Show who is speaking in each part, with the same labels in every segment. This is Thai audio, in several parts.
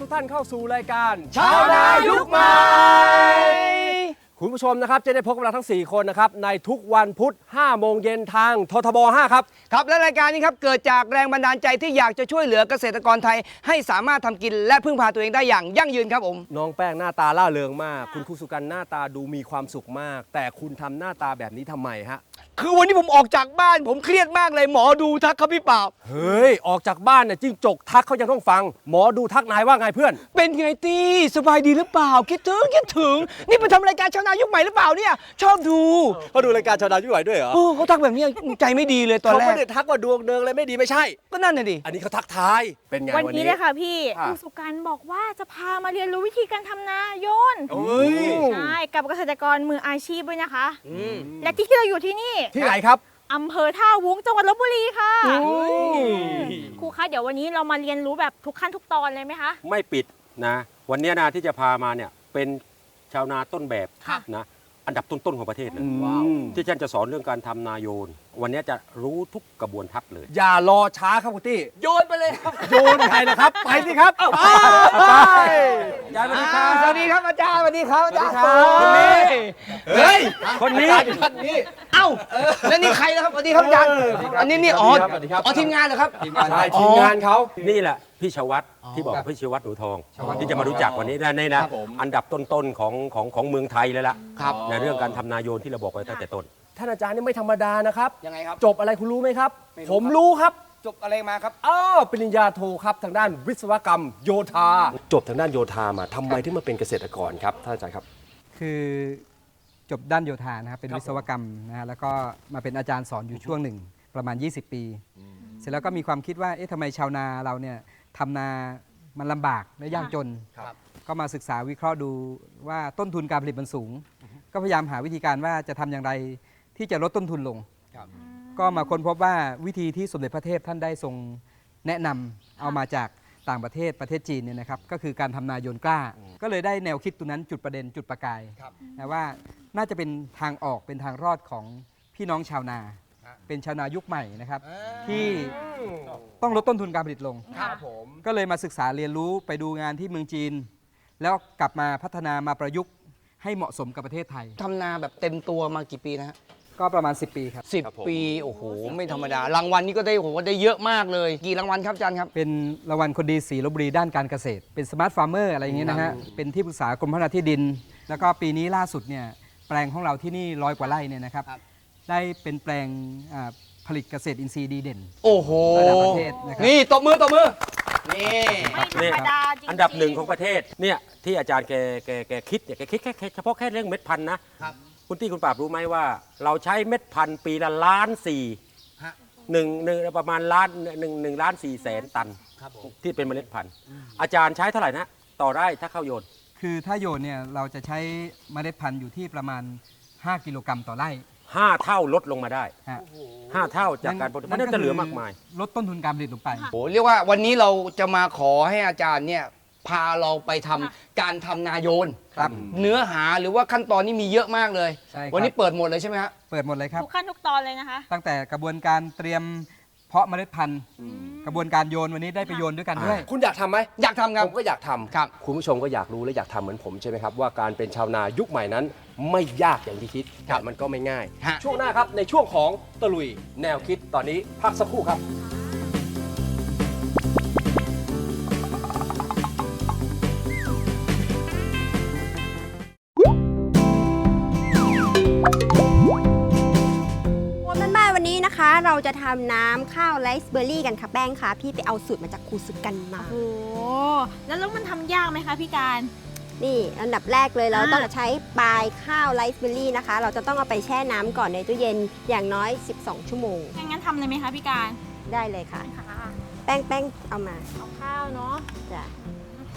Speaker 1: ทุกท่านเข้าสู่รายการ
Speaker 2: ชาวนายุคใหม่
Speaker 1: คุณผู้ชมนะครับจะได้พบกับเราทั้ง 4 คนนะครับในทุกวันพุธ5โมงเย็นทางททบ 5 ครับ
Speaker 2: ครับและรายการนี้ครับเกิดจากแรงบันดาลใจที่อยากจะช่วยเหลือเกษตรกรไทย ให้สามารถทำกินและพึ่งพาตัวเองได้อย่างยั่งยืนครับผม
Speaker 1: น้องแป้งหน้าตาล่าเริงมาก คุณครูสุกันหน้าตาดูมีความสุขมาก แต่คุณทำหน้าตาแบบนี้ทำไมฮะ
Speaker 2: คือวันนี้ผมออกจากบ้านผมเครียดมากเลยหมอดูทักครับพี่เปล่า
Speaker 1: เฮ้ย ออกจากบ้านเนี่ยจิ้งจกทักเขายังต้องฟัง หมอดูทักนายว่าไงเพื่อน
Speaker 2: เป็นไงตีสบายดีหรือเปล่า คิดถึงคิดถึง นี่ไปทำรายการชาวนายุคใหม่หรือเปล่าเนี่ย ชอบดู
Speaker 1: เขาดูรายการชาวนายุคใหม่ด้วยเหรอ
Speaker 2: เออเขาทักแบบนี้ใจไม่ดีเลยตอน
Speaker 1: เขา
Speaker 2: แร
Speaker 1: ไม่
Speaker 2: ก
Speaker 1: ได้ทักว่าดวงเดิงเลยไม่ดีไม่ใช่
Speaker 2: ก็นั่นน่ะดิ
Speaker 1: อันนี้เขาทักทายเป็นไง
Speaker 3: วัน
Speaker 1: วัน
Speaker 3: นี้
Speaker 1: นี้
Speaker 3: เลยค่ะพี่
Speaker 1: ค่ะ
Speaker 3: ครูสุกันบอกว่าจะพามาเรียนรู้วิธีการทำนาโยน
Speaker 1: เอ้ย
Speaker 3: ใช่กับเกษตรกรมืออาชีพด้วยนะคะ และที่ที่เราอยู่ที่นี่
Speaker 1: ที่ไหนครับ
Speaker 3: อำเภอท่าวุ้งจังหวัดลบบุรีค่ะ
Speaker 1: อืม
Speaker 3: ครูคะเดี๋ยววันนี้เรามาเรียนรู้แบบทุกขั้นทุกตอนเลยไหมคะ
Speaker 4: ไม่ปิดนะ วันเนี้ยนะที่จะพามาเนี่ยเป็นชาวนาต้นแบบนะอันดับต้นๆของประเทศเลย
Speaker 1: ว้าว
Speaker 4: ที่ฉันจะสอนเรื่องการทำนาโยน วันเนี้ยจะรู้ทุกกระบวนทัพเลย
Speaker 1: อย่ารอช้าครับคุณตี้
Speaker 2: โยนไปเลยครับ
Speaker 1: โยนใครนะครับ ไปสิครับไปไปยายสวัสดีค
Speaker 2: อ่า
Speaker 1: รับ
Speaker 2: สวัสดีครับอาจารย์สวัสดีครับอาจารย์
Speaker 1: สวัสดีครับ
Speaker 2: คนนี้เฮ้ย
Speaker 4: คนนี้
Speaker 1: ท่านนี้
Speaker 2: เอ้าแล้วนี่ใครนะครับสวัสดีครับอาจารย์อันนี้นี่อ๋อ
Speaker 1: สวัสดีครับ
Speaker 2: อ๋อทีมงานเหรอครับ
Speaker 1: ใช่ทีมงานเขา
Speaker 4: นี่แหละพี่ชวัตที่บอกพี่ชวัตหนูทอง ที่จะมารู้จักวันนี้นะนี่นะ อันดับต้นๆของของของเมืองไทยเลยล่ะ
Speaker 2: ครับ
Speaker 4: ในเรื่องการทำนาโยนที่เราบอกไว้ตั้งแต่ต้น
Speaker 1: ท่านอาจารย์นี่ไม่ธรรมดานะครับ
Speaker 2: ยังไงครับ
Speaker 1: จบอะไรคุณรู้ไหมครับ
Speaker 2: ไม่รู้
Speaker 1: ผมรู้ครับ
Speaker 2: จบอะไรมาครับ
Speaker 1: อ้าวปริญญาโทครับทางด้านวิศวกรรม โยธา จบทางด้านโยธามาทำไมถึงมาเป็นเกษตรกรครับท่านอาจารย์ครับ
Speaker 5: คือจบด้านโยธานะครับเป็นวิศวกรรมนะฮะแล้วก็มาเป็นอาจารย์สอนอยู่ช่วงหนึ่ง ประมาณ 20 ปี เสร็จแล้วก็มีความคิดว่าเอ๊ะทำไมชาวนาเราเนี่ยทำนามันลำบากและยากจน
Speaker 2: ครับ
Speaker 5: ก็มาศึกษาวิเคราะห์ดูว่าต้นทุนการผลิตมันสูง ก็พยายามหาวิธีการว่าจะทำอย่างไร ที่จะลดต้นทุนลงก็มาค้นพบว่าวิธีที่สมเด็จพระเทพท่านได้ทรงแนะนำเอามาจากต่างประเทศประเทศจีนเนี่ยนะครับก็คือการทำนาโยนกล้า ก็เลยได้แนวคิดตัวนั้นจุดประเด็นจุดประกาย
Speaker 2: ครับ
Speaker 5: นะว่าน่าจะเป็นทางออกเป็นทางรอดของพี่น้องชาวนาเป็นชาวนายุคใหม่นะครับ ที่ ต้องลดต้นทุนการผลิตลง
Speaker 1: ครับผม
Speaker 5: ก็เลยมาศึกษาเรียนรู้ไปดูงานที่เมืองจีน แล้วกลับมาพัฒนามาประยุกต์ให้เหมาะสมกับประเทศไทย
Speaker 2: ทำนาแบบเต็มตัวมากี่ปีนะฮะ
Speaker 5: ก็ประมาณ 10 ปีครับ
Speaker 2: สิบปี โอ้โห ไม่ธรรมดา รางวัลนี้ก็ได้ โอ้โห ได้เยอะมากเลย กี่รางวัลครับอาจารย์ครับ
Speaker 5: เป็นรางวัลคนดีสีลบบุรีด้านการเกษตร เป็นสมาร์ทฟาร์มเมอร์อะไรอย่างเงี้ยนะฮะ เป็นที่ปรึกษากรมพัฒนาที่ดิน แล้วก็ปีนี้ล่าสุดเนี่ยแปลงของเราที่นี่ร้อยกว่าไร่เนี่ยนะครับ
Speaker 2: ครับ
Speaker 5: ได้เป็นแปลงอ่าผลิตเกษตรอินทรีย์ดีเด่น
Speaker 2: โอ้โห
Speaker 5: ระดับประเทศนะครับ
Speaker 2: นี่ ตบมือ ตบมือ นี่
Speaker 3: ไม่ธรรมดาจริงๆ
Speaker 4: อันดับหนึ่งของประเทศเนี่ยที่อาจารย์แกแกแกคิดเนี่ยแกคิดแค่แค่เฉพาะแค่เรื่องเม็ดพันธุ์นะครับ คุณตี้คุณปราบรู้ไหมว่า เราใช้เม็ดพันธุ์ปีละล้านสี่
Speaker 2: ฮะ
Speaker 4: หนึ่งหนึ่งประมาณล้านหนึ่งหนึ่งล้านสี่แสนตัน
Speaker 2: ครับผม
Speaker 4: ที่เป็นเมล็ดพันธุ์ อาจารย์ใช้เท่าไหร่นะ ต่อไร่ถ้าเข้าโยน
Speaker 5: คือถ้าโยนเนี่ยเราจะใช้เมล็ดพันธุ์อยู่ที่ประมาณ 5 กิโลกรัมต่อไร่
Speaker 4: 5 เท่าลดลงมาได้
Speaker 5: ฮะ
Speaker 4: 5 เท่าจากการผลิตมันน่าจะเหลือมากมาย
Speaker 5: ลดต้นทุนการผลิตลงไป
Speaker 2: โอ้โหเรียกว่าวันนี้เราจะมาขอให้อาจารย์เนี่ยพาเราไปทำการทำนาโยน
Speaker 5: ครับ
Speaker 2: เนื้อหาหรือว่าขั้นตอนนี่มีเยอะมากเลย
Speaker 5: ใช่ครับ
Speaker 2: วันนี้เปิดหมดเลยใช่ไหมฮะ
Speaker 5: เปิดหมดเลยครับ
Speaker 3: ทุกขั้นทุกตอนเลยนะคะ
Speaker 5: ตั้งแต่กระบวนการเตรียมเพาะเมล็ดพันธุ์กระบวนการโยนวันนี้ได้ไปโยนด้วยกันด้วย
Speaker 1: คุณอยากทำไหม
Speaker 2: อยากทำครับ
Speaker 1: ผมก็อยากทำ
Speaker 2: ครับ
Speaker 1: คุณผู้ชมก็อยากรู้และอยากทำเหมือนผมใช่ไหมครับ ว่าการเป็นชาวนายุคใหม่นั้น ไม่ยากอย่างที่คิด
Speaker 2: ครั
Speaker 1: แต่
Speaker 2: บ
Speaker 1: มันก็ไม่ง่าย
Speaker 2: ฮะ
Speaker 1: ช่วงหน้าครับในช่วงของตะลุยแนวคิดตอนนี้พักสักครู่ครับ
Speaker 6: จะทำน้ำข้าวไรซ์เบอร์รี่กันค่ะแป้งค่ะ พี่ไปเอาสูตรมาจากครูสุกันมา
Speaker 3: โอ้โหแล้วแล้วมันทำยากไหมคะพี่การ
Speaker 6: นี่อันดับแรกเลยเรา
Speaker 3: อ่า
Speaker 6: ต้องใช้ปลายข้าวไรซ์เบอร์รี่นะคะ เราจะต้องเอาไปแช่น้ำก่อนในตู้เย็นอย่างน้อย 12 ชั่วโมง
Speaker 3: งั้นทำเลยไหมคะพี่การ
Speaker 6: ได้เลยค่ะ
Speaker 3: ค่ะ
Speaker 6: แป้งแป้งเอามา
Speaker 3: เอาข้าวเนาะ
Speaker 6: จ้ะ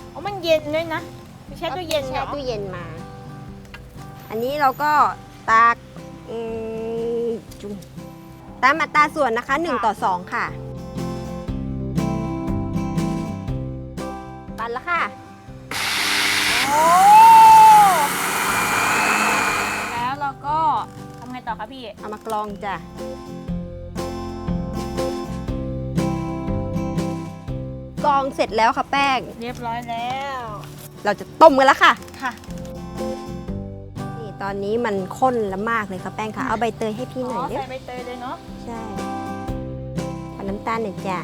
Speaker 3: โอ้มันเย็นด้วยนะไม่ใช่ตู้เย็นเหร
Speaker 6: แช่
Speaker 3: อ
Speaker 6: ตู้เย็นมา อันนี้เราก็ตากอืมจุ่ม ตามอัตราส่วนนะคะ 1 ต่อ 2 ค่ะ ปั่นแล้วค่ะ
Speaker 3: โอ้แล้วเราก็ทำไงต่อคะพี่
Speaker 6: เอามากรองจ้ะ กรองเสร็จแล้วค่ะแป้ง
Speaker 3: เรียบร้อยแล้ว
Speaker 6: เราจะต้มกันแล้วค่ะ
Speaker 3: ค่ะ
Speaker 6: นี่ตอนนี้มันข้นแล้วมากเลยค่ะแป้งค่ะ เอาใบเตยให้พี่
Speaker 3: อ๋
Speaker 6: ห
Speaker 3: อ
Speaker 6: น่อยเด้
Speaker 3: ใส่ใบเตยเลยเนาะ
Speaker 6: ใช่ขอน้ำตาลหน่อยจ้ะ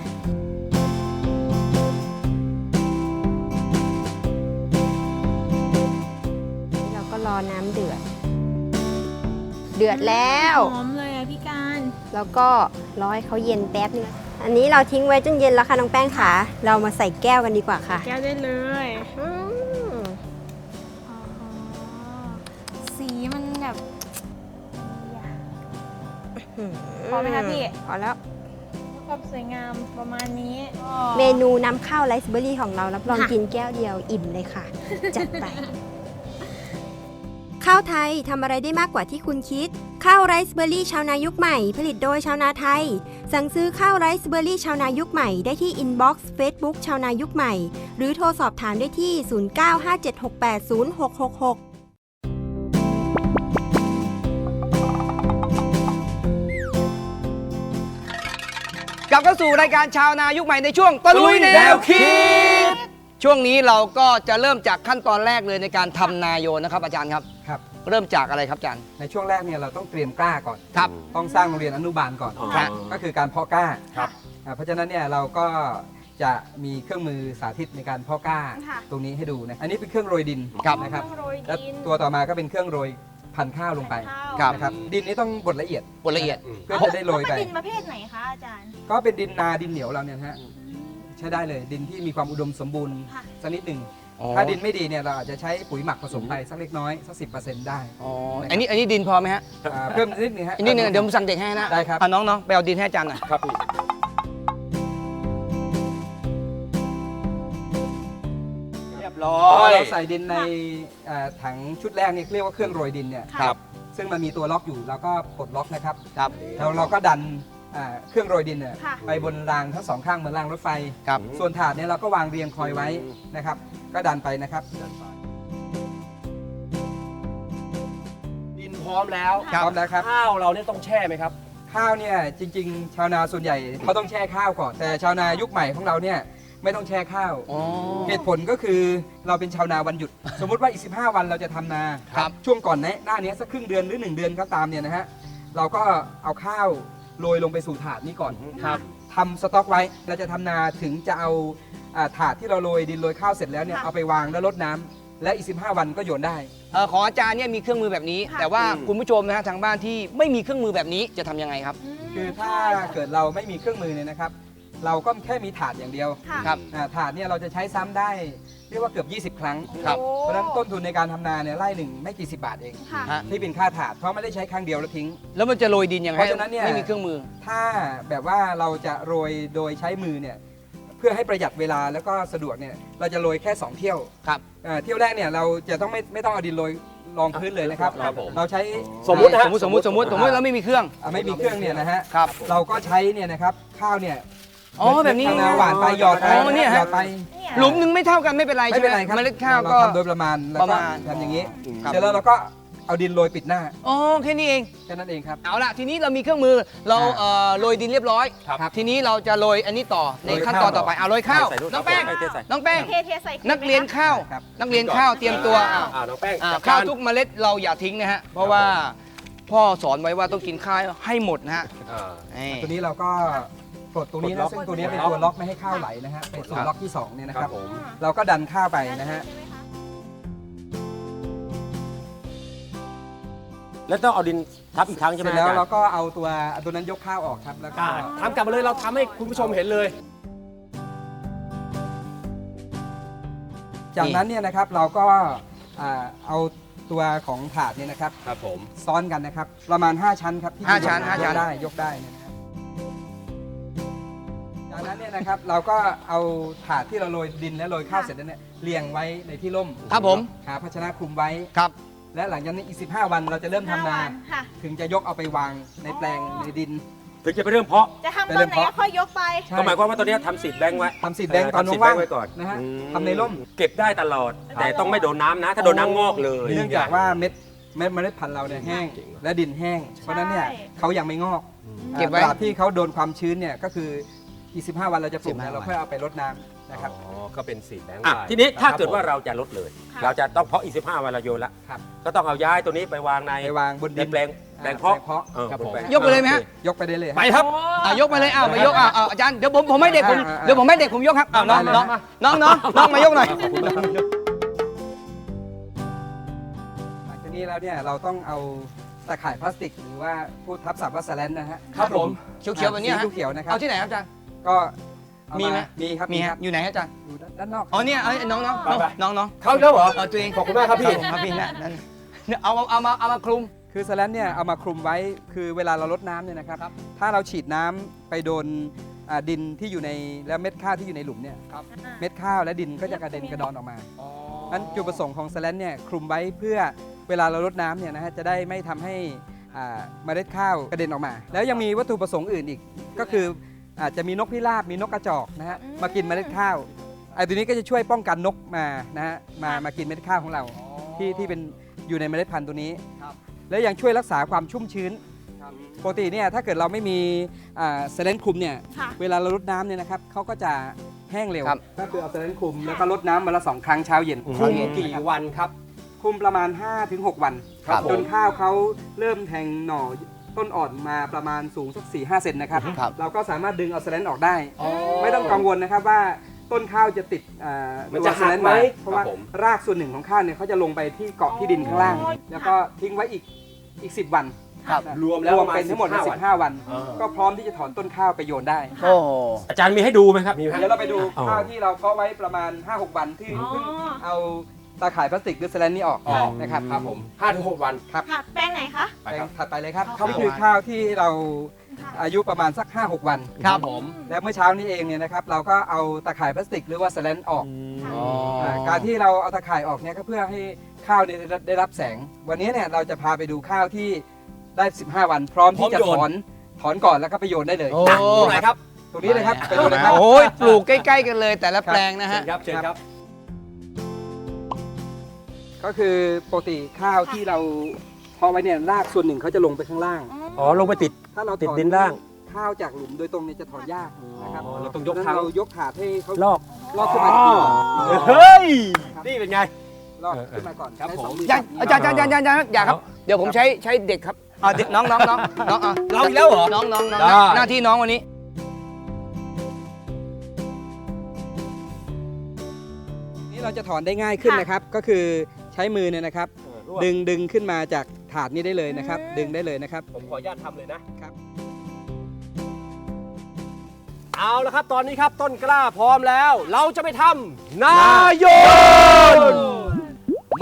Speaker 6: นี่เราก็รอน้ำเดือด เดือดแล้ว
Speaker 3: หอมเลยอะพี่การ
Speaker 6: แล้วก็รอให้เขาเย็นแป๊บนึง อันนี้เราทิ้งไว้จนเย็นแล้วค่ะน้องแป้งค่ะ เรามาใส่แก้วกันดีกว่าค่ะ
Speaker 3: แก้วได้เลย
Speaker 6: อืม
Speaker 3: อ๋อสีมันแบบ พอไหมคะพี่
Speaker 6: พอแล้ว
Speaker 3: ความสวยงามประมาณนี้
Speaker 6: เมนูน้ำข้าวไรซ์เบอร์รี่ของเรารับรอง
Speaker 3: ค่ะ
Speaker 6: กินแก้วเดียวอิ่มเลยค่ะ จัดไป ข้าวไทยทำอะไรได้มากกว่าที่คุณคิด ข้าวไรซ์เบอร์รี่ชาวนายุคใหม่ ผลิตโดยชาวนาไทย สั่งซื้อข้าวไรซ์เบอร์รี่ชาวนายุคใหม่ได้ที่อินบ็อกซ์เฟซบุ๊กชาวนายุคใหม่ หรือโทรสอบถามได้ที่ 0957680666
Speaker 2: กลับเข้าสู่รายการชาวนายุคใหม่ในช่วงตะลุยแนวคิด ช่วงนี้เราก็จะเริ่มจากขั้นตอนแรกเลยในการทำนาโยนนะครับอาจารย์ครับ
Speaker 5: ครับ
Speaker 2: เริ่มจากอะไรครับอาจารย์
Speaker 5: ในช่วงแรกเนี่ยเราต้องเตรียมกล้าก่อน
Speaker 2: ครับ
Speaker 5: ต้องสร้างโรงเรียนอนุบาลก่อน
Speaker 4: อ๋อ
Speaker 2: ครับ
Speaker 5: ก็คือการเพาะกล้า
Speaker 4: ครับ
Speaker 5: อ่าเพราะฉะนั้นเนี่ยเราก็จะมีเครื่องมือสาธิตในการเพาะกล้า
Speaker 3: ค่ะ
Speaker 5: ตรงนี้ให้ดูนะ อันนี้เป็นเครื่องโรยดิน
Speaker 2: ครับ
Speaker 5: นะครับ
Speaker 3: ต้องโรย
Speaker 5: และ
Speaker 3: ดิน
Speaker 5: ตัวต่อมาก็เป็นเครื่องโรย พันธุ์ข้าวลงไป
Speaker 2: ครับ
Speaker 5: นะครับดินนี้ต้องบดละเอียด
Speaker 2: บทละเอียด
Speaker 5: เพื่อจะได้โรยไป
Speaker 3: เป็นดินประเภทไหนคะอาจารย์
Speaker 5: ก็เป็นดินนาดินเหนียวเราเนี่ยนะฮะใช้ได้เลยดินที่มีความอุดมสมบูรณ์
Speaker 3: ค่ะ
Speaker 5: สักนิดหนึ่ง
Speaker 2: อ๋อ
Speaker 5: ถ้าดินไม่ดีเนี่ยเราอาจจะใช้ปุ๋ยหมักผสมไปสักเล็กน้อยสักสิได้
Speaker 2: อ๋ออันนี้อันนี้ดินพอไหมฮะ
Speaker 5: อ่าเพิ่มนิดนึงฮะ
Speaker 2: อันนี้หนึ่งเดี๋ยวผมสั่งเด็กให้นะ
Speaker 5: ได้ครับ
Speaker 2: อะน้องน้องไปเอาดินให้อาจารย์หน่อย
Speaker 1: ครับพี่
Speaker 2: เรียบร้อ
Speaker 5: พอยเราใส่ดินในอ่าถังชุดแรกเนี่ยเรียกว่าเครื่องโรยดินเนี่ย
Speaker 3: ครับ
Speaker 5: ซึ่งมันมีตัวล็อกอยู่เราก็ปลดล็อกนะครับ
Speaker 2: ครับ
Speaker 5: แล้วเราก็ดันอ่าเครื่องโรยดินเนี่ย
Speaker 3: ค่ะ
Speaker 5: ไปบนรางทั้งสองข้างเหมือนรางรถไฟ
Speaker 2: ครับ
Speaker 5: ส่วนถาดเนี่ยเราก็วางเรียงคอยไว้นะครับ ก็ดันไปนะครับ
Speaker 1: ดินพร้อมแล้ว
Speaker 5: พร้อมแล้วครับ
Speaker 1: ข้าวเราเนี่ยต้องแช่ไหมครับ
Speaker 5: ข้าวเนี่ยจริง ๆ ชาวนาส่วนใหญ่เขาต้องแช่ข้าวก่อน แต่ชาวนายุคใหม่ของเราเนี่ย ไม่ต้องแช่ข้าว
Speaker 2: อ๋อ
Speaker 5: เหตุผลก็คือเราเป็นชาวนาวันหยุด สมมุติว่าอีก 15 วันเราจะทำนา
Speaker 2: ครับ
Speaker 5: ช่วงก่อนหน้านี้สักครึ่งเดือนหรือ 1 เดือนก็ตามเนี่ยนะฮะเราก็เอาข้าวโรยลงไปสู่ถาดนี้ก่อน
Speaker 2: ครับ
Speaker 5: ทำสต็อกไว้เราจะทำนาถึงจะเอาอ่าถาดที่เราโรยดินโรยข้าวเสร็จแล้วเนี่ย
Speaker 3: ค่ะ
Speaker 5: เอาไปวางแล้วรดน้ำและอีก 15 วันก็โยนได้
Speaker 2: เอ่อของอาจารย์เนี่ยมีเครื่องมือแบบนี้
Speaker 3: ค่ะ
Speaker 2: แต่ว่า
Speaker 1: อืม
Speaker 2: คุณผู้ชมนะฮะทางบ้านที่ไม่มีเครื่องมือแบบนี้จะทำยังไงครับ
Speaker 3: ม
Speaker 5: คือถ้าเกิดเราไม่มีเครื่องมือเนี่ยนะครับ เราก็แค่มีถาดอย่างเดียว
Speaker 3: ค่ะ
Speaker 2: ครับ
Speaker 5: อ่าถาดเนี่ยเราจะใช้ซ้ำได้เรียกว่าเกือบ 20 ครั้ง
Speaker 2: ครับ
Speaker 3: โอ้
Speaker 5: เพราะฉะนั้นต้นทุนในการทำนาเนี่ยไร่หนึ่งไม่กี่สิบบาทเอง
Speaker 3: ค่ะ
Speaker 2: ฮะ
Speaker 5: ที่เป็นค่าถาดเพราะไม่ได้ใช้ครั้งเดียวแล้วทิ้ง
Speaker 2: แล้วมันจะโรยดินยังไง
Speaker 5: เพราะฉะนั้นเนี่ย
Speaker 2: ไม่มีเครื่องมือ
Speaker 5: ถ้าแบบว่าเราจะโรยโดยใช้มือเนี่ยเพื่อให้ประหยัดเวลาแล้วก็สะดวกเนี่ยเราจะโรยแค่ 2 เที่ยว
Speaker 2: ครับ
Speaker 5: เอ่อเที่ยวแรกเนี่ยเราจะต้องไม่ไม่ต้องเอาดินโรยรองพื้นเลยนะครับ
Speaker 1: ครับผม
Speaker 5: เราใช้
Speaker 1: สมมุตินะฮะ
Speaker 2: สมมติสมมติสมมติสมมติเราไม่มีเครื่อง
Speaker 5: อ่าไม่มีเครื่องเนี่ยนะฮะ
Speaker 2: ครับ
Speaker 5: เราก็ใช้เนี่ยนะครับข้าวเนี่ย
Speaker 2: อ๋อแบบนี้
Speaker 5: ชาวนาหวานไปหยอดไป
Speaker 2: อ๋อเนี่ยฮะ
Speaker 5: หยอดไป
Speaker 3: เนี่ย
Speaker 2: หลุมหนึ่งไม่เท่ากันไม่เป็นไร
Speaker 5: ไม่
Speaker 2: ใช่ไห
Speaker 5: เป็
Speaker 2: ม
Speaker 5: นไรครับ
Speaker 2: เมล็ดข้าว
Speaker 5: เรา
Speaker 2: ก็
Speaker 5: ทำโดยประมาณแล้ว
Speaker 2: ประ
Speaker 5: ก็
Speaker 2: มาณ
Speaker 5: ทำอย่างนี้
Speaker 2: ครับ
Speaker 5: เสร็จแล้วเราก็เอาดินโรยปิดหน้า
Speaker 2: อ๋อแค่นี้เอง
Speaker 5: แค่นั้นเองครับ
Speaker 2: เอาละทีนี้เรามีเครื่องมือเรา
Speaker 5: อ่า
Speaker 2: เอ่อโรยดินเรียบร้อย
Speaker 5: ครับ
Speaker 2: ทีนี้เราจะโรยอันนี้ต่อใน
Speaker 5: โรย
Speaker 2: ขั้นตอน
Speaker 5: ข้าว
Speaker 2: ต่อไปเอาโรยข้าว
Speaker 4: ใส่ด้วย
Speaker 2: น้องแป้ง
Speaker 4: ใส่ใส่ใส่
Speaker 2: น้องแป้ง
Speaker 3: เทเทใส่ค
Speaker 2: นักเรียนข้าว
Speaker 5: ครับ
Speaker 2: นักเรียนข้าวเตรียมตัว
Speaker 3: ข้าว
Speaker 1: อ่าน้องแป้ง
Speaker 2: อ่า
Speaker 1: จัด
Speaker 2: ข้าว
Speaker 1: การ
Speaker 2: ทุกเมล็ดเราอย่าทิ้งนะฮะเพราะว่าพ่อสอนไว้ว่าต้องกินข้าวให้หมดนะฮะ
Speaker 1: อ่า
Speaker 2: นี่
Speaker 5: ตัวนี้เราก็ ปลดตรงนี้
Speaker 1: ปลดล็
Speaker 5: นะ
Speaker 1: อก
Speaker 5: ซึ่งตัวนี้เป็นตัวล็อกไม่ให้ข้าวไหลนะฮะเป็นส่วนล็อกที่สองเนี่ยนะ
Speaker 1: ค
Speaker 5: ค
Speaker 1: รั
Speaker 5: รั
Speaker 1: บบผม
Speaker 5: เราก็ดันข้าวไปนะฮะ
Speaker 3: ใช่ไหมคะ
Speaker 4: แล้วต้องเอาดินทับอีกครั้งใช่
Speaker 5: เส
Speaker 4: ไหม
Speaker 5: ร็จแล้ว
Speaker 4: อาจารย์
Speaker 5: เราก็เอาตัวตัวนั้นยกข้าวออกครับแล้วก็
Speaker 1: อ่าทำกลับมาเลยเราทำให้คุณผู้ชมเห็นเลย
Speaker 5: จากนั้นเนี่ยนะครับเราก็อ่าเอาตัวของถาดเนี่ยนะครับ
Speaker 1: ครับผม
Speaker 5: ซ้อนกันนะครับ ประมาณ 5 ชั้นครับที่
Speaker 2: ห้าชั้น
Speaker 5: ยก
Speaker 2: ห้าชั้น
Speaker 5: ได้ยกได้เนี่ยนะครับ จากนั้นเนี่ยนะครับเราก็เอาถาดที่เราโรยดินและโรยข้าวเสร็จแล้วเนี่ยเรียงไว้ในที่ร่ม
Speaker 2: ครับผม
Speaker 5: หาภาชนะคลุมไว้
Speaker 2: ครับ
Speaker 5: และหลังจากนี้อีก 15 วันเราจะเริ่มทำนา
Speaker 3: ห้วันค่ะ
Speaker 5: ถึงจะยกเอาไปวางในแปลงในดิน
Speaker 4: ถึงจะไปเริ่มเพาะ
Speaker 3: จะทำตอนไหนก็ค่อยยกไป
Speaker 5: ใช่
Speaker 4: ก็หมายความว่าตอนนี้ทำสีดแบงค์ไว้
Speaker 5: ทำสีดแบงค์ตอน
Speaker 4: ทำสีด
Speaker 5: ว่าง
Speaker 4: ไว้ก่อน
Speaker 5: นะฮะ
Speaker 4: อืม
Speaker 5: ทำในร่ม
Speaker 4: เก็บได้ตลอดแต่ต้องไม่โดนน้ำนะ ถ้าโดนน้ำงอกเลย
Speaker 5: เนื่องจากว่าเม็ดเม็ดเมล็ดพันธุ์เราเนี่ยแห้ง และดินแห้ง เพราะฉะนั้นเนี่ยเขายังไม่งอก
Speaker 2: เก็บไว้
Speaker 5: ตราบที่เขาโดนความชื้นเนี่ยก็คือ อีก15 วันเราจะปลูก
Speaker 2: 15
Speaker 5: เนี่ยเราค่อยเอาไปรดน้ำนะครับ
Speaker 1: อ๋อก็เป็นสีแบงค์
Speaker 4: อะ
Speaker 1: ไป
Speaker 4: ทีนี้ถ้า
Speaker 1: ครับ
Speaker 4: เกิดว่า
Speaker 1: ผม
Speaker 4: เราจะลดเลย
Speaker 3: ค่ะ
Speaker 4: เราจะต้องเพาะอีก15วันเราโยนละ
Speaker 5: ครับ
Speaker 4: ก็ต้องเอาย้ายตัวนี้ไปวางใน
Speaker 5: ไปวางบน
Speaker 4: ใน
Speaker 5: ดิน
Speaker 4: แปลงแปลงเพาะ
Speaker 5: แปลงเพาะ
Speaker 4: ออ
Speaker 1: ครับผม
Speaker 4: นแปลง
Speaker 2: ยกไปเลยไหมฮะ
Speaker 5: ยกไปได้เลย
Speaker 1: ไปครับ
Speaker 2: อะยกมาเลยอ้าวมายกอ้าวอ้าวอาจารย์เดี๋ยวผมผมให้เด็กผม
Speaker 5: อ่าอ่า
Speaker 2: เดี๋ยวผมให้เด็กผมยกครับอ้าวน้อง
Speaker 5: ได้เลย
Speaker 2: น้องน้องน้องน้องมายกหน่อย
Speaker 5: หลังจากนี้แล้วเนี่ยเราต้องเอาตะข่ายพลาสติก หรือว่าพูดทับศัพท์ว่าสแลนนะฮะ
Speaker 1: ครับผม
Speaker 2: เขียวๆแบบนี้ฮะ
Speaker 5: สีเขียวๆนะครับ
Speaker 2: เอาที่ไหนครับอาจารย์
Speaker 5: ก็เอา
Speaker 2: มีไหม
Speaker 5: มีครับ
Speaker 2: มีฮะอยู่ไหนฮะอาจารย์
Speaker 5: อยู่ด้านนอก
Speaker 2: อ๋อเนี่ยเอาน้องน้อง
Speaker 1: ไปไป
Speaker 2: น้องน้อง
Speaker 1: เข้าแล้วเหรอ
Speaker 2: เอาตัวเอง
Speaker 1: ขอบคุณมากครับพี่
Speaker 2: ผมครับพี่นั่นนั่นเนี่ยเอาเอาเอามาเอามาคลุม
Speaker 5: คือสแลนเนี่ยเอามาคลุมไว้คือเวลาเราลดน้ำเนี่ยนะครับถ้าเราฉีดน้ำไปโดนอ่าดินที่อยู่ในแล้วเม็ดข้าวที่อยู่ในหลุมเนี่ย
Speaker 3: อ่า
Speaker 5: เม็ดข้าวและดินก็จะกระเด็นกระดอนออกมานั้นจุดประสงค์ของสแลนเนี่ยคลุมไว้เพื่อเวลาเราลดน้ำเนี่ยนะฮะจะได้ไม่ทำให้อ่าเมล็ดข้าวกระเด็นออกมา แล้วยังมีวัตถุประสงค์อื่นอีกก็คือ อาจจะมีนกพิราบมีนกกระจอกนะฮะ
Speaker 3: อืม
Speaker 5: มากินเมล็ดข้าวไอ้ตัวนี้ก็จะช่วยป้องกันนกมานะฮะมามากินเม็ดข้าวของเรา ที่ที่เป็นอยู่ในเมล็ดพันธุ์ตัวนี้แล้วยังช่วยรักษาความชุ่มชื้นปกติเนี่ยถ้าเกิดเราไม่มีเซเลนคลุมเนี่ย
Speaker 3: ค่ะ
Speaker 5: เวลาเราลดน้ำเนี่ยนะครับเขาก็จะแห้งเร็ว
Speaker 2: ครับ
Speaker 5: ก็คือเอาเซเลนคลุมแล้วก็ลดน้ำวันละสองครั้งเช้าเย็น
Speaker 1: คลุมกี่วันครับ
Speaker 5: คลุมประมาณ 5-6 วัน
Speaker 1: ครับผม
Speaker 5: จนข้าวเขาเริ่มแทงหน่อ ต้นอ่อนมาประมาณสูงสัก4 5เซนนะครับ
Speaker 2: ครับ
Speaker 5: เราก็สามารถดึงเอาเซเลนออกได้ ไม่ต้องกังวลนะครับว่าต้นข้าวจะติดอ่า
Speaker 1: มันจะ
Speaker 5: ตัว
Speaker 1: หักไหม
Speaker 5: เซเลนเพราะว่า
Speaker 1: ครับผม
Speaker 5: รากส่วนหนึ่งของข้าวเนี่ยเขาจะลงไปที่เกาะที่ดินข้างล่าง
Speaker 3: อ๋อ
Speaker 5: แล้วก็ทิ้งไว้อีกอีก 10 วัน
Speaker 2: ครับ
Speaker 5: นะ
Speaker 1: รวมแล้ว
Speaker 5: รวม
Speaker 1: ประมาณ
Speaker 5: เป็นทั้งหมด
Speaker 1: 15วัน
Speaker 5: 15วัน
Speaker 1: อ่า
Speaker 5: ก็พร้อมที่จะถอนต้นข้าวไปโยนได้
Speaker 2: โอ้โห
Speaker 4: อาจารย์มีให้ดูไหมครับ
Speaker 1: มีไหม
Speaker 5: เดี๋ยวเราไปดู
Speaker 4: อ๋อ
Speaker 5: ข้าวที่เราเพาะไว้ประมาณ 5-6 วันที่
Speaker 3: อ๋อ
Speaker 5: เพิ่งเอา ตาข่ายพลาสติกหรือสแลนนี่ออก
Speaker 1: อ๋อ
Speaker 5: นะครับ
Speaker 1: ครับผมห้าถึงหกวัน
Speaker 3: ค่ะแป้งไหนคะ
Speaker 1: ไปครับ
Speaker 5: ถัดไปเลยครับ
Speaker 3: ครับ
Speaker 5: นี่คือข้าวที่เรา
Speaker 3: ค่ะ
Speaker 5: อายุประมาณสัก 5-6 วัน
Speaker 2: ครับ
Speaker 1: ผม
Speaker 5: และเมื่อเช้านี้เองเนี่ยนะครับเราก็เอาตาข่ายพลาสติกหรือว่าสแลนออก
Speaker 2: อ๋อา
Speaker 5: การที่เราเอาตาข่ายออกเนี่ยก็เพื่อให้ข้าวเนี่ยได้รับได้รับแสง วันนี้เนี่ยเราจะพาไปดูข้าวที่ได้ 15 วันพร้อมที่จะ
Speaker 1: พร้อมโยน
Speaker 5: ถอนถอนก่อนแล้วก็ไปโยนได้เลย
Speaker 2: โอ้
Speaker 1: ตรงไหนครับ
Speaker 5: ตรงนี้เลยครับไปดูเลยครับ
Speaker 2: โอ้ยปลูกใกล้ ๆ กันเลยแต่ละแปลงนะฮะ
Speaker 1: เชิญครับเชิญครับ
Speaker 5: ก็คือปกติข้าวที่เราเพาะไว้เนี่ยรากส่วนหนึ่งเขาจะลงไปข้างล่าง
Speaker 4: อ๋อ ลงไปติด
Speaker 5: ถ้าเรา
Speaker 4: ติด
Speaker 5: ถอ
Speaker 4: ดินล่าง
Speaker 5: ข้าวจากหลุมโดยตรงเนี่ยจะถอนยากนะครับ
Speaker 1: อ๋อเราต้องยก
Speaker 5: ดัง
Speaker 1: ทั้
Speaker 5: นั้น
Speaker 1: ง
Speaker 5: เรายกถาดให้เขา
Speaker 4: ลอก
Speaker 5: ลอกขึ้นมาจากดินก่อน
Speaker 1: เฮ้ย นี่เป็นไง
Speaker 5: ลอกขึ้นมาก่อน
Speaker 1: ครับ
Speaker 5: ใช้
Speaker 1: ผม
Speaker 5: สองมื
Speaker 2: อาจารย์อาจารย์อาจารย์อาจารย์อาจารย์อย่าครับ เดี๋ยวผมใช้ใช้เด็กครับอ่าเด็กน้องน้องน้องน้องอะ
Speaker 1: เราอีกแล้วเหรอ
Speaker 2: น้องน้องน้อง
Speaker 1: ได้
Speaker 2: หน้าที่น้องวันนี้
Speaker 5: นี่เราจะถอนได้ง่ายขึ้นนะครับ ก็คือ ใช้มือเนี่ยนะครับ ดึงดึงขึ้นมาจากถาดนี้ได้เลยนะครับ ดึงได้เลยนะครับ
Speaker 1: ผมขออนุญาตทำเลยนะครับ เอาละครับตอนนี้ครับต้นกล้าพร้อมแล้ว เราจะไปทำนายน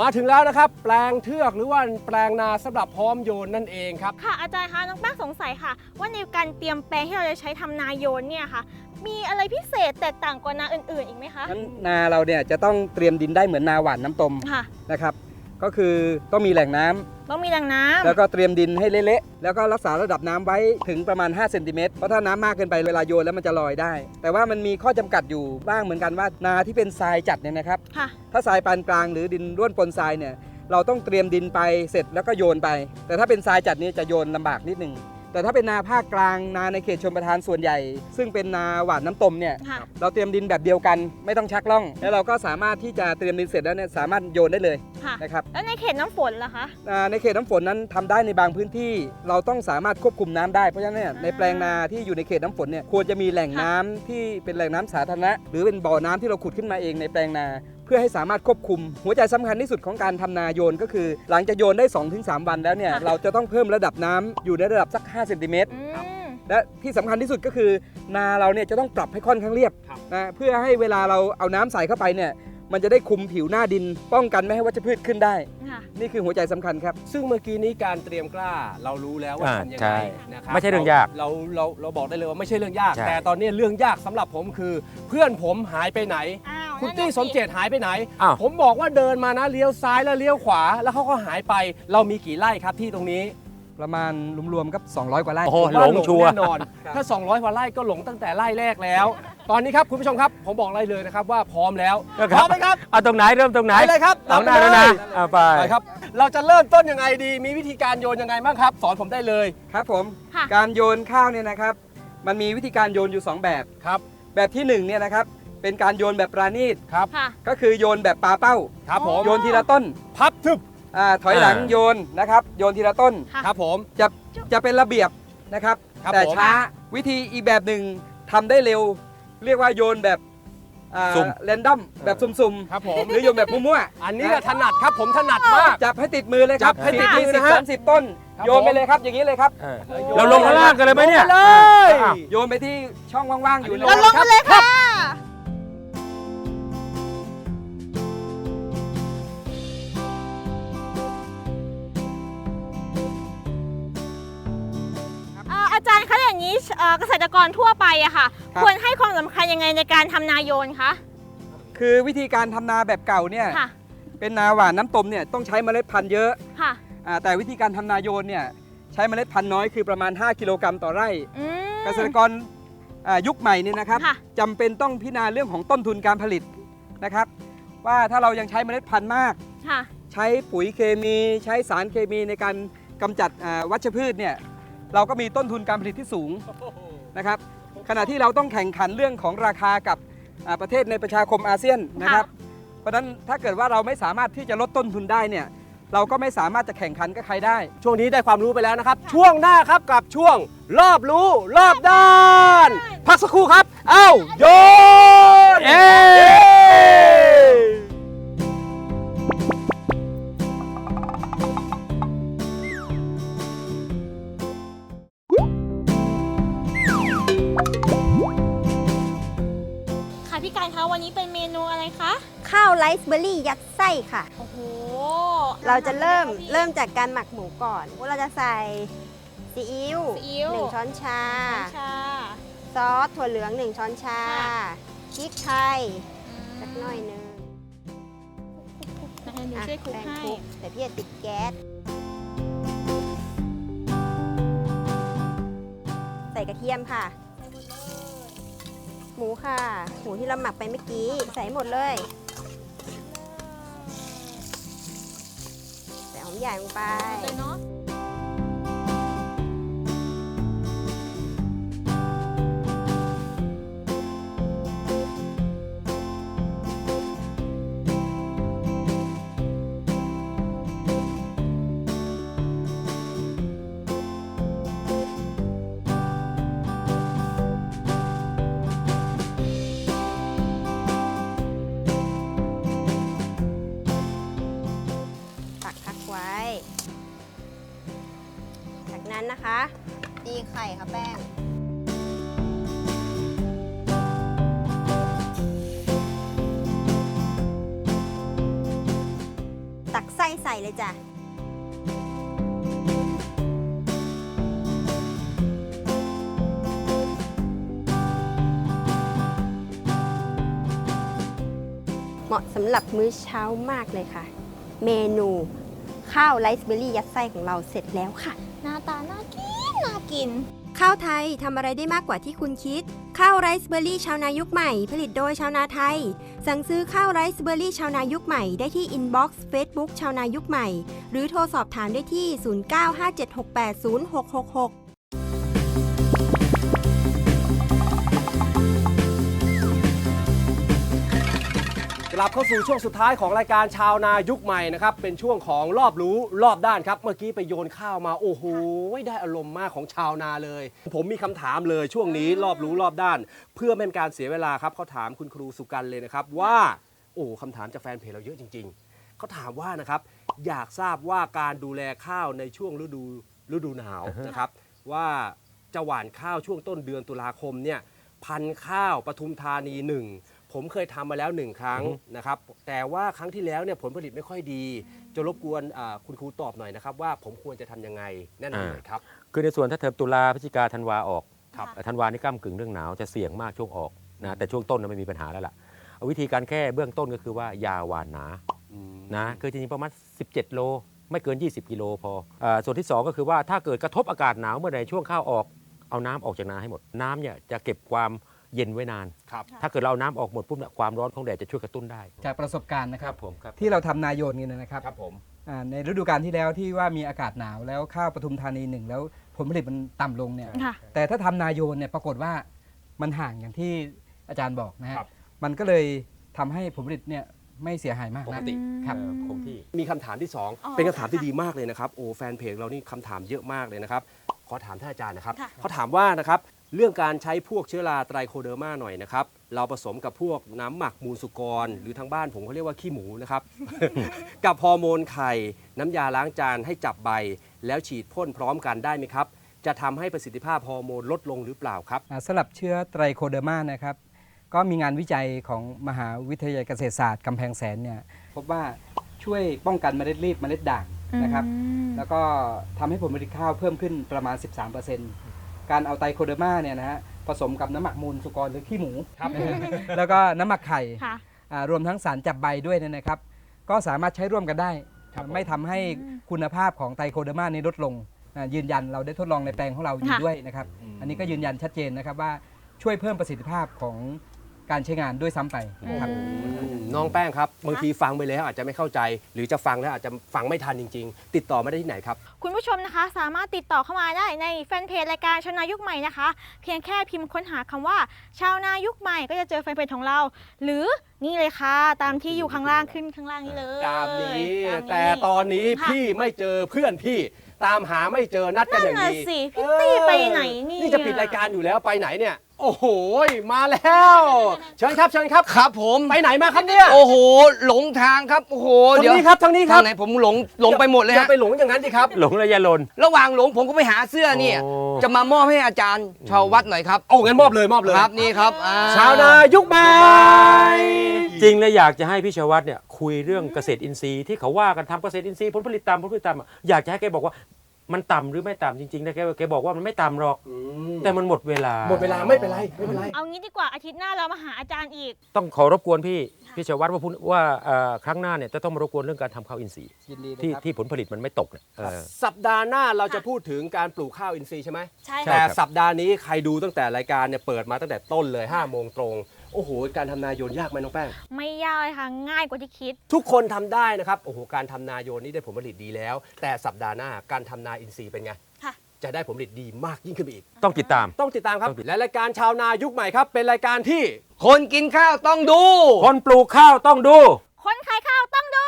Speaker 1: มาถึงแล้วนะครับ แปลงเทือกหรือว่าแปลงนาสำหรับพร้อมโยนนั่นเองครับ
Speaker 3: ค่ะอาจารย์คะน้องแป้งสงสัยค่ะ ว่าในการเตรียมแปลงที่เราจะใช้ทำนาโยนเนี่ยค่ะ มีอะไรพิเศษแตกต่างกว่านาอื่นๆ อีกไหมคะ
Speaker 5: งั้นนาเราเนี่ยจะต้องเตรียมดินได้เหมือนนาหวานน้ำตม
Speaker 3: ค่ะ
Speaker 5: นะครับ ก็คือต้องมีแหล่งน้ำ
Speaker 3: ต้องมีแหล่งน้ำ
Speaker 5: แล้วก็เตรียมดินให้เละๆแล้วก็รักษาระดับน้ำไว้ถึงประมาณ5เซนติเมตรเพราะถ้าน้ำมากเกินไปเวลาโยนแล้วมันจะลอยได้ แต่ว่ามันมีข้อจำกัดอยู่บ้างเหมือนกันว่านาที่เป็นทรายจัดเนี่ยนะครับ
Speaker 3: ค่ะ
Speaker 5: ถ้าทรายปานกลางหรือดินร่วนปนทรายเนี่ยเราต้องเตรียมดินไปเสร็จแล้วก็โยนไป แต่ถ้าเป็นทรายจัดนี่จะโยนลำบากนิดนึงแต่ถ้าเป็นนาภาคกลางนาในเขตชนประทานส่วนใหญ่ ซึ่งเป็นนาหวานน้ำตมเนี่ย
Speaker 3: ค่ะ
Speaker 5: เราเตรียมดินแบบเดียวกันไม่ต้องชักล่อง แล้วเราก็สามารถที่จะเตรียมดินเสร็จแล้วเนี่ยสามารถโยนได้เลย
Speaker 3: ค่ะ
Speaker 5: นะครับ
Speaker 3: แล้วในเขตน้ำฝนล่ะคะ
Speaker 5: อ่าในเขตน้ำฝนนั้นทำได้ในบางพื้นที่เราต้องสามารถควบคุมน้ำได้เพราะฉะนั้นเนี่ยในแปลงนาที่อยู่ในเขตน้ำฝนเนี่ยควรจะมีแหล่งน้ำที่เป็นแหล่งน้ำสาธารณะหรือเป็นบ่อน้ำที่เราขุดขึ้นมาเองในแปลงนา เพื่อให้สามารถควบคุม หัวใจสำคัญที่สุดของการทำนาโยนก็คือ หลังจากโยนได้ 2-3 วันแล้วเนี่ย
Speaker 3: ค่ะ
Speaker 5: เราจะต้องเพิ่มระดับน้ำอยู่ในระดับสัก5เซนติเมตร
Speaker 3: อืม
Speaker 5: และที่สำคัญที่สุดก็คือนาเราเนี่ยจะต้องปรับให้ค่อนข้างเรียบ
Speaker 1: ครับ
Speaker 5: นะเพื่อให้เวลาเราเอาน้ำใส่เข้าไปเนี่ย มันจะได้คุมผิวหน้าดิน ป้องกันไม่ให้วัชพืชขึ้นได้
Speaker 3: ค่ะ
Speaker 5: นี่คือหัวใจสำคัญครับ
Speaker 1: ซึ่งเมื่อกี้นี้การเตรียมกล้าเรารู้แล้วว่า
Speaker 4: อ่า
Speaker 1: ทำยัง
Speaker 4: ใช่
Speaker 1: ไงนะครับ
Speaker 4: ไม่ใช่เรื่องยาก
Speaker 1: เราเราเราบอกได้เลยว่าไม่ใช่เรื่องยาก
Speaker 4: ใช่
Speaker 1: แต่ตอนนี้เรื่องยากสำหรับผมคือ เพื่อนผมหายไปไหน
Speaker 3: อ้าว
Speaker 1: คุณ
Speaker 3: นั่น
Speaker 1: ตี้
Speaker 3: น่ะ
Speaker 1: สมเจตหายไปไหน
Speaker 4: อ้าว
Speaker 1: ผมบอกว่าเดินมานะเลี้ยวซ้ายแล้วเลี้ยวขวา แล้วเขาก็หายไป เรามีกี่ไร่ครับที่ตรงนี้
Speaker 5: ประมาณรวมๆกับ 200 กว่าไร่
Speaker 4: โอ้โห
Speaker 1: ผมว่า
Speaker 4: หลงชัวร์
Speaker 1: แน่นอน ถ้า 200กว่าไร่ก็หลงตั้งแต่ไร่แรกแล้ว ตอนนี้ครับคุณผู้ชมครับผมบอกเลยเลยนะครับว่าพร้อมแล้ว
Speaker 4: ครับ
Speaker 1: พร้อมไหมครับ
Speaker 4: เอาตรงไหนเริ่มตรงไหน
Speaker 1: ไปเลยครับ
Speaker 4: เอาหน้า
Speaker 1: ตาม
Speaker 4: แล้ว
Speaker 1: ไป
Speaker 4: นะ
Speaker 1: เลย
Speaker 4: เอาไป
Speaker 1: ไปครับเราจะเริ่มต้นยังไงดี มีวิธีการโยนยังไงบ้างครับ สอนผมได้เลย
Speaker 5: ครับ ผม
Speaker 3: ค่ะ
Speaker 5: การโยนข้าวเนี่ยนะครับ มันมีวิธีการโยนอยู่2แบบ
Speaker 1: ครับ
Speaker 5: แบบที่1เนี่ยนะครับเป็นการโยนแบบปราณีต
Speaker 1: ครับ
Speaker 3: ค่ะ
Speaker 5: ก็คือโยนแบบปลาเป้า
Speaker 1: ครับผม
Speaker 5: โยนทีละต้น
Speaker 1: พับทึบ
Speaker 5: อ่าถอยหลัง
Speaker 4: อ่า
Speaker 5: โยนนะครับ โยนทีละต้น
Speaker 3: ค่ะ
Speaker 1: ครับผม
Speaker 5: จะจะเป็นระเบียบนะครับ
Speaker 1: ครับ
Speaker 5: แต่
Speaker 1: ผม
Speaker 5: ช้าวิธีอีกแบบหนึ่งทำได้เร็ว เรียกว่าโยนแบบอ่า
Speaker 4: สุ่ม
Speaker 5: แรนดอมแบบสุ่ม
Speaker 1: ครับผม
Speaker 5: ๆหรือโยนแบบมั่วๆ
Speaker 1: อันนี้ก็ถนัดครับผมถนัดมาก
Speaker 5: จับให้ติดมือเลยครับ
Speaker 1: จับให้ติดมือ
Speaker 5: สิ
Speaker 1: นะ
Speaker 5: บ
Speaker 1: ฮะ
Speaker 5: สามสิบต้น
Speaker 1: ครับ
Speaker 5: โยนไป
Speaker 1: ผม
Speaker 5: เลยครับอย่างนี้เลยครับ
Speaker 4: เออ
Speaker 1: โยน
Speaker 4: เราลงข้างล่างกันเลยไหมเนี่ย
Speaker 1: ลงเลย
Speaker 4: อะ
Speaker 5: โยนไปที่ช่องว่างๆอยู่
Speaker 1: อันนี้
Speaker 3: เราลงกันเลยค่ะ เอ่อเกษตรกรทั่วไปอะค่ะควรให้ความสำคัญยังไงในการทำนาโยนคะ
Speaker 5: คือวิธีการทำนาแบบเก่าเนี่ย
Speaker 3: ค่ะ
Speaker 5: เป็นนาหวานน้ำตมเนี่ยต้องใช้เมล็ดพันธุ์เยอะ
Speaker 3: ค่ะ
Speaker 5: อ่าแต่วิธีการทำนาโยนเนี่ยใช้เมล็ดพันธุ์น้อยคือประมาณ 5 กิโลกรัมต่อไร่
Speaker 3: อืม
Speaker 5: เกษตรกรอ่ายุคใหม่เนี่ยนะครับ
Speaker 3: ค่ะ
Speaker 5: จำเป็นต้องพิจารณาเรื่องของต้นทุนการผลิตนะครับ ว่าถ้าเรายังใช้เมล็ดพันธุ์มาก
Speaker 3: ค่ะ
Speaker 5: ใช้ปุ๋ยเคมี ใช้สารเคมีในการกำจัดอ่าวัชพืชเนี่ย เราก็มีต้นทุนการผลิตที่สูงนะครับ ขณะที่เราต้องแข่งขันเรื่องของราคากับอ่าประเทศในประชาคมอาเซียนนะครับ เพราะฉะนั้นถ้าเกิดว่าเราไม่สามารถที่จะลดต้นทุนได้เนี่ยเราก็ไม่สามารถจะแข่งขันกับใครได้
Speaker 1: ช่วงนี้ได้ความรู้ไปแล้วนะครับ ช่วงหน้าครับกับช่วงรอบรู้รอบด้าน พักสักครู่ครับ เอ้าโยนเอ
Speaker 3: วันนี้เป็นเมนูอะไรคะ
Speaker 6: ข้าวไรซ์เบอร์รี่ยัดไส้ค่ะ
Speaker 3: โอ้โห
Speaker 6: เราจะเริ่ม
Speaker 3: พี่
Speaker 6: เริ่มจากการหมักหมูก่อน เราจะใส่ซีอิ๊ว
Speaker 3: ซีอิ๊ว
Speaker 6: หนึ่งช้อนชา
Speaker 3: น้ำชา
Speaker 6: ซอสถั่วเหลืองหนึ่งช้อนชา
Speaker 3: ค่ะ
Speaker 6: พริกไทยสักหน่อยหนึง
Speaker 3: นะคะหนู
Speaker 6: อะ
Speaker 3: ช่วยคลุก
Speaker 6: แป้ง
Speaker 3: ให้
Speaker 6: คลุกแต่พี่จะติดแก๊สใส่กระเทียมค่ะ หมูค่ะ หมูที่เราหมักไปเมื่อกี้ ใส่หมดเลยใส่หอมใหญ่ลงไป
Speaker 3: เลยเนาะ
Speaker 6: ตีไข่ค่ะแป้ง ตักไส้ใส่เลยจ้ะเหมาะสำหรับมื้อเช้ามากเลยค่ะ เมนูข้าวไรซ์เบอร์รี่ยัดไส้ของเราเสร็จแล้วค่ะ
Speaker 3: หน้าตาน่ากิน น่ากิน
Speaker 6: ข้าวไทยทำอะไรได้มากกว่าที่คุณคิด ข้าวไรซ์เบอร์รี่ชาวนายุคใหม่ ผลิตโดยชาวนาไทย สั่งซื้อข้าวไรซ์เบอร์รี่ชาวนายุคใหม่ได้ที่อินบ็อกซ์เฟซบุ๊กชาวนายุคใหม่ หรือโทรสอบถามได้ที่ 0957680666
Speaker 1: กลับเข้าสู่ช่วงสุดท้ายของรายการชาวนายุคใหม่นะครับ เป็นช่วงของรอบรู้รอบด้านครับ เมื่อกี้ไปโยนข้าวมาโอ้โหได้อารมณ์มากของชาวนาเลย ผมมีคำถามเลยช่วงนี้รอบรู้รอบด้าน เพื่อไม่เป็นการเสียเวลาครับเขาถามคุณครูสุกันเลยนะครับว่าโอ้คำถามจากแฟนเพจเราเยอะจริง ๆเขาถามว่านะครับอยากทราบว่าการดูแลข้าวในช่วงฤดูฤดูหนาวนะครับ ว่าจะหว่านข้าวช่วงต้นเดือนตุลาคมเนี่ยพันธุ์ข้าวปทุมธานีหนึ่ง ผมเคยทำมาแล้วหนึ่งครั้งนะครับ แต่ว่าครั้งที่แล้วเนี่ยผลผลิตไม่ค่อยดี จะรบกวนอ่าคุณครูตอบหน่อยนะครับ ว่าผมควรจะทำยังไงแน่นอนหน่อยครับ
Speaker 4: คือในส่วนถ้าเทอมตุลาพฤศจิกาธันวาออก
Speaker 3: ครับ
Speaker 4: ธันวานี่ก้ากึ่งเรื่องหนาวจะเสี่ยงมากช่วงออกนะแต่ช่วงต้นน่ะไม่มีปัญหาแล้วล่ะเอาวิธีการแก้เบื้องต้นก็คือว่ายาหวานหนานะคือจริงๆประมาณ 17 โล ไม่เกิน 20 กิโลพออาส่วนที่ 2 ก็คือว่าถ้าเกิดกระทบอากาศหนาวเมื่อใดช่วงข้าวออกเอาน้ำออกจากนาให้หมดน้ำเนี่ยจะเก็บความ เย็นไว้นาน
Speaker 1: ครับ
Speaker 4: ถ้าเกิดเราเอาน้ำออกหมดปุ๊บเนี่ยความร้อนของแดดจะช่วยกระตุ้นได้
Speaker 5: จากประสบการณ์นะครับ
Speaker 4: ผมครับ
Speaker 5: ที่เราทำนายโยนนี่นะครับ
Speaker 1: ครับผม
Speaker 5: อ่าในฤดูกาลที่แล้วที่ว่ามีอากาศหนาวแล้วข้าวปทุมธานีหนึ่งแล้วผลผลิตมันต่ำลงเนี่ย
Speaker 3: ค่ะ
Speaker 5: แต่ถ้าทำนาโยนเนี่ยปรากฏว่ามันห่างอย่างที่อาจารย์บอกนะฮะ
Speaker 1: ครับ
Speaker 5: มันก็เลยทำให้ผลผลิตเนี่ยไม่เสียหายมาก
Speaker 1: ปก
Speaker 5: นะ
Speaker 1: ติ
Speaker 5: ครับ
Speaker 4: เอ่อคงที่
Speaker 1: มีคำถามที่
Speaker 3: อ๋อ
Speaker 1: 2เป็นคำถามที่
Speaker 3: ค่ะ
Speaker 1: ดีมากเลยนะครับโอ้แฟนเพจเรานี่คำถามเยอะมากเลยนะครับขอถามท่านอาจารย์นะครับ
Speaker 3: ค่ะ
Speaker 1: เขาถามว่านะครับ เรื่องการใช้พวกเชื้อราไตรโคเดอร์มาหน่อยนะครับ เราผสมกับพวกน้ำหมักมูลสุกร หรือทางบ้านผมเขาเรียกว่าขี้หมูนะครับ กับฮอร์โมนไข่ น้ำยาล้างจานให้จับใบ แล้วฉีดพ่นพร้อมกันได้ไหมครับ จะทำให้ประสิทธิภาพฮอร์โมนลดลงหรือเปล่าครับ
Speaker 5: อ่าสำหรับเชื้อไตรโคเดอร์มานะครับ ก็มีงานวิจัยของมหาวิทยาลัยเกษตรศาสตร์กำแพงแสนเนี่ยพบว่าช่วยป้องกันเมล็ดรีบเมล็ดด่างนะครับ
Speaker 3: อืม
Speaker 5: แล้วก็ทำให้ผลผลิตข้าวเพิ่มขึ้นประมาณ 13% การเอาไตรโคเดอร์มาเนี่ยนะฮะผสมกับน้ำหมักมูลสุกรหรือขี้หมู
Speaker 1: ครับ
Speaker 5: แล้วก็น้ำหมักไข่
Speaker 3: ค่ะ
Speaker 5: อ่ารวมทั้งสารจับใบด้วยเนี่ยนะครับ ก็สามารถใช้ร่วมกันได้
Speaker 1: ครับผม
Speaker 5: ไม่ทำให้คุณภาพของไตรโคเดอร์มานี้ลดลงอ่ายืนยันเราได้ทดลองในแปลงของเราอยู่
Speaker 3: ค่ะ
Speaker 5: ด้วยนะครับ อันนี้ก็ยืนยันชัดเจนนะครับว่าช่วยเพิ่มประสิทธิภาพของ การใช้งานด้วยซ้ำไปนะครับ
Speaker 1: น้องแป้งครับ บางทีฟังไปแล้วอาจจะไม่เข้าใจ หรือจะฟังแล้วอาจจะฟังไม่ทันจริง ๆ ติดต่อมาได้ที่ไหนครับ
Speaker 3: คุณผู้ชมนะคะ สามารถติดต่อเข้ามาได้ในแฟนเพจรายการชาวนายุคใหม่นะคะ เพียงแค่พิมพ์ค้นหาคำว่า ชาวนายุคใหม่ก็จะเจอแฟนเพจของเรา หรือนี่เลยค่ะ ตามที่อยู่ข้างล่างขึ้นข้างล่างนี้เลย
Speaker 1: ตามนี้
Speaker 3: ตามนี้
Speaker 1: แต่ตอนนี้
Speaker 3: ค่ะ
Speaker 1: พี่ไม่เจอเพื่อนพี่ ตามหาไม่เจอนัดกัน
Speaker 3: นั่
Speaker 1: อนย่าง
Speaker 3: น่ะ
Speaker 1: ดี
Speaker 3: สิพี่ตี้ไปไหนเนี่ย
Speaker 1: นี่จะปิดรายการอยู่แล้วไปไหนเนี่ยโอ้โหมาแล้ว เชิญครับเชิญครับ
Speaker 2: ครับผม
Speaker 1: ไปไหนมาครับเนี่ย
Speaker 2: โอ้โห หลงทางครับ โอ้โห
Speaker 1: ทาง
Speaker 2: เดี๋ยว
Speaker 1: นี้ครับทางนี้ค
Speaker 2: ทา
Speaker 1: รั
Speaker 2: ง
Speaker 1: บ
Speaker 2: ไหนผมหลงหลงไปหมดเลย
Speaker 1: อย่า
Speaker 2: ฮะ
Speaker 1: ไปหลงอย่างนั้นสิครับ
Speaker 4: หลงระยะลน
Speaker 2: ระหว่างหลงผมก็ไปหาเสื้อเนี่ย
Speaker 4: โอ้
Speaker 2: จะมามอบให้อาจารย์ชาววัดหน่อยครับ
Speaker 1: โอ้งั้นมอบเลยมอบเลย
Speaker 2: ครับนี่ครับอ่
Speaker 1: ชาวนายุคใหม่
Speaker 4: จริงแล้วอยากจะให้พี่ชวัตเนี่ยคุยเรื่องเกษตรอินทรีย์ที่เขาว่ากันทำเกษตรอินทรีย์ผลผลิตต่ำผลผลิตต่ำอะอยากจะให้แกบอกว่า มันต่ำหรือไม่ต่ำจริงๆนะแกแกบอกว่ามันไม่ต่ำหรอกแต่มันหมดเวลา
Speaker 1: หมดเวลาไม่เป็นไรไม่เป็นไร
Speaker 3: เอางี้ดีกว่าอาทิตย์หน้าเรามาหาอาจารย์อีก
Speaker 4: ต้องขอรบกวนพี่พี่ชวัตว่าพูดว่าเอ่อครั้งหน้าเนี่ยจะต้องมารบกวนเรื่องการทำข้าวอินทรีย์
Speaker 5: ยินดีเลย
Speaker 4: ที่
Speaker 5: ครับ
Speaker 4: ที่ผลผลิตมันไม่ตกเนี่ยเออ
Speaker 1: สัปดาห์หน้าเราจะพูดถึงการปลูกข้าวอินทรีย์ใช่ไหม
Speaker 3: ใช่
Speaker 4: ใช่
Speaker 1: แต่
Speaker 3: ค่ะ
Speaker 4: ครับ
Speaker 1: สัปดาห์นี้ใครดูตั้งแต่รายการเนี่ยเปิดมาตั้งแต่ต้นเลย5้าโมงตรง โอ้โห การทำนายนยากไหมน้องแป้ง
Speaker 3: ไม่ยากเลยค่ะ ง่ายกว่าที่คิด
Speaker 1: ทุกคนทำได้นะครับ โอ้โห การทำนาโยนนี่ได้ผลผลิตดีแล้ว แต่สัปดาห์หน้าการทำนาอินทรีย์เป็นไง
Speaker 3: ค่ะ
Speaker 1: จะได้ผลผลิตดีมากยิ่งขึ้นไปอีก
Speaker 4: ต้องติดตาม
Speaker 1: ต้องติดตามครับ
Speaker 4: ต้องติด
Speaker 1: และรายการชาวนายุคใหม่ครับ เป็นรายการที่
Speaker 2: คนกินข้าวต้องดู
Speaker 4: คนปลูกข้าวต้องดู
Speaker 3: คนขายข้าวต้องดู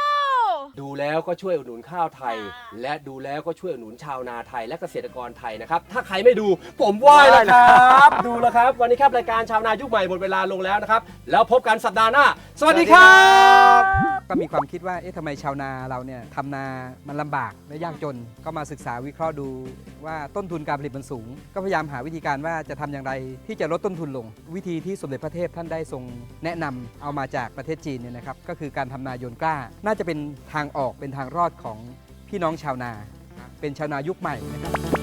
Speaker 1: ดูแล้วก็ช่วยอุดหนุนข้าวไทย
Speaker 3: ค่ะ
Speaker 1: และดูแล้วก็ช่วยอุดหนุนชาวนาไทยและเกษตรกรไทยนะครับ ถ้าใครไม่ดูผมไหว้แล้วครับ ดูแล้วครับ วันนี้ครับรายการชาวนายุคใหม่หมดเวลาลงแล้วนะครับ แล้วพบกันสัปดาห์หน้า สวัสดีครับ
Speaker 5: ก็มีความคิดว่า เอ๊ะทำไมชาวนาเราเนี่ยทำนามันลำบากและยากจน ก็มาศึกษาวิเคราะห์ดูว่าต้นทุนการผลิตมันสูง ก็พยายามหาวิธีการว่าจะทำอย่างไรที่จะลดต้นทุนลง วิธีที่สมเด็จพระเทพท่านได้ทรงแนะนำเอามาจากประเทศจีนเนี่ยนะครับ ก็คือการทำนาโยนกล้า น่าจะเป็นทางออกเป็นทางรอดของพี่น้องชาวนา เป็นชาวนายุคใหม่นะครับ